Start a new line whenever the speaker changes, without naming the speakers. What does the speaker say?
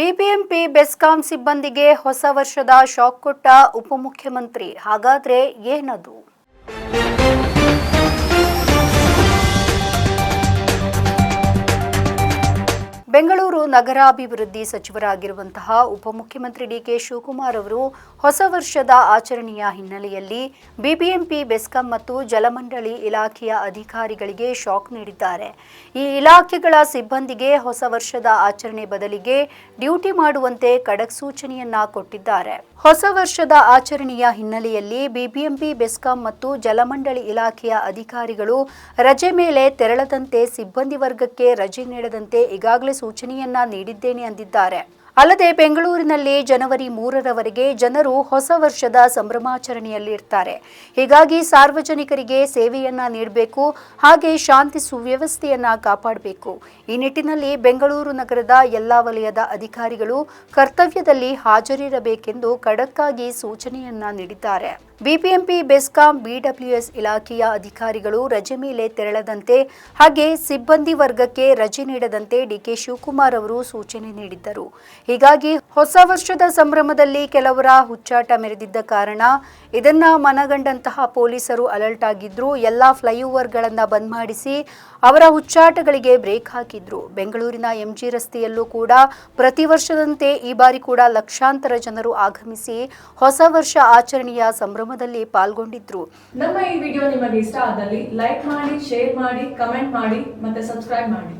BBMP BESCOM ಸಿಬ್ಬಂದಿಗೆ ಹೊಸ ವರ್ಷದ ಶಾಕ್ ಕೊಟ್ಟ ಉಪಮುಖ್ಯಮಂತ್ರಿ. ಹಾಗಾದ್ರೆ ಏನದು? ಬೆಂಗಳೂರು ನಗರಾಭಿವೃದ್ಧಿ ಸಚಿವರಾಗಿರುವಂತಹ ಉಪಮುಖ್ಯಮಂತ್ರಿ ಡಿಕೆ ಶಿವಕುಮಾರ್ ಅವರು ಹೊಸ ವರ್ಷದ ಆಚರಣೆಯ ಹಿನ್ನೆಲೆಯಲ್ಲಿ ಬಿಬಿಎಂಪಿ, ಬೆಸ್ಕಾಂ ಮತ್ತು ಜಲಮಂಡಳಿ ಇಲಾಖೆಯ ಅಧಿಕಾರಿಗಳಿಗೆ ಶಾಕ್ ನೀಡಿದ್ದಾರೆ. ಈ ಇಲಾಖೆಗಳ ಸಿಬ್ಬಂದಿಗೆ ಹೊಸ ವರ್ಷದ ಆಚರಣೆ ಬದಲಿಗೆ ಡ್ಯೂಟಿ ಮಾಡುವಂತೆ ಖಡಕ್ ಸೂಚನೆಯನ್ನ ಕೊಟ್ಟಿದ್ದಾರೆ. ಹೊಸ ವರ್ಷದ ಆಚರಣೆಯ ಹಿನ್ನೆಲೆಯಲ್ಲಿ ಬಿಬಿಎಂಪಿ, ಬೆಸ್ಕಾಂ ಮತ್ತು ಜಲಮಂಡಳಿ ಇಲಾಖೆಯ ಅಧಿಕಾರಿಗಳು ರಜೆ ಮೇಲೆ ತೆರಳದಂತೆ ಸಿಬ್ಬಂದಿ ವರ್ಗಕ್ಕೆ ರಜೆ ನೀಡದಂತೆ ಈಗಾಗಲೇ ಸೂಚನೆಯನ್ನ ನೀಡಿದ್ದೇನೆ ಅಂದಿದ್ದಾರೆ. ಅಲ್ಲದೆ ಬೆಂಗಳೂರಿನಲ್ಲಿ ಜನವರಿ ಮೂರರವರೆಗೆ ಜನರು ಹೊಸ ವರ್ಷದ ಸಂಭ್ರಮಾಚರಣೆಯಲ್ಲಿರ್ತಾರೆ. ಹೀಗಾಗಿ ಸಾರ್ವಜನಿಕರಿಗೆ ಸೇವೆಯನ್ನ ನೀಡಬೇಕು, ಹಾಗೆ ಶಾಂತಿ ಸುವ್ಯವಸ್ಥೆಯನ್ನ ಕಾಪಾಡಬೇಕು. ಈ ನಿಟ್ಟಿನಲ್ಲಿ ಬೆಂಗಳೂರು ನಗರದ ಎಲ್ಲಾ ವಲಯದ ಅಧಿಕಾರಿಗಳು ಕರ್ತವ್ಯದಲ್ಲಿ ಹಾಜರಿರಬೇಕೆಂದು ಖಡಕ್ಕಾಗಿ ಸೂಚನೆಯನ್ನ ನೀಡಿದ್ದಾರೆ. ಬಿಬಿಎಂಪಿ, ಬೆಸ್ಕಾಂ, ಬಿಡಬ್ಲ್ಯೂಎಸ್ ಇಲಾಖೆಯ ಅಧಿಕಾರಿಗಳು ರಜೆ ಮೇಲೆ ತೆರಳದಂತೆ ಹಾಗೆ ಸಿಬ್ಬಂದಿ ವರ್ಗಕ್ಕೆ ರಜೆ ನೀಡದಂತೆ ಡಿಕೆ ಶಿವಕುಮಾರ್ ಅವರು ಸೂಚನೆ ನೀಡಿದ್ದರು. ಹೀಗಾಗಿ ಹೊಸ ವರ್ಷದ ಸಂಭ್ರಮದಲ್ಲಿ ಕೆಲವರ ಹುಚ್ಚಾಟ ಮೆರೆದಿದ್ದ ಕಾರಣ ಇದನ್ನ ಮನಗಂಡಂತಹ ಪೊಲೀಸರು ಅಲರ್ಟ್ ಆಗಿದ್ರು. ಎಲ್ಲಾ ಫ್ಲೈಓವರ್ಗಳನ್ನು ಬಂದ್ ಮಾಡಿಸಿ ಅವರ ಹುಚ್ಚಾಟಗಳಿಗೆ ಬ್ರೇಕ್ ಹಾಕಿದ್ರು. ಬೆಂಗಳೂರಿನ ಎಂಜಿ ರಸ್ತೆಯಲ್ಲೂ ಕೂಡ ಪ್ರತಿ ವರ್ಷದಂತೆ ಈ ಬಾರಿ ಕೂಡ ಲಕ್ಷಾಂತರ ಜನರು ಆಗಮಿಸಿ ಹೊಸ ವರ್ಷ ಆಚರಣೆಯ ಸಂಭ್ರಮದಲ್ಲಿ ಪಾಲ್ಗೊಂಡಿದ್ರು.
ನಮ್ಮ ಈ ವಿಡಿಯೋ ನಿಮಗೆ ಇಷ್ಟ ಆದಲ್ಲಿ ಲೈಕ್ ಮಾಡಿ, ಶೇರ್ ಮಾಡಿ, ಕಮೆಂಟ್ ಮಾಡಿ ಮತ್ತೆ ಸಬ್ಸ್ಕ್ರೈಬ್ ಮಾಡಿ.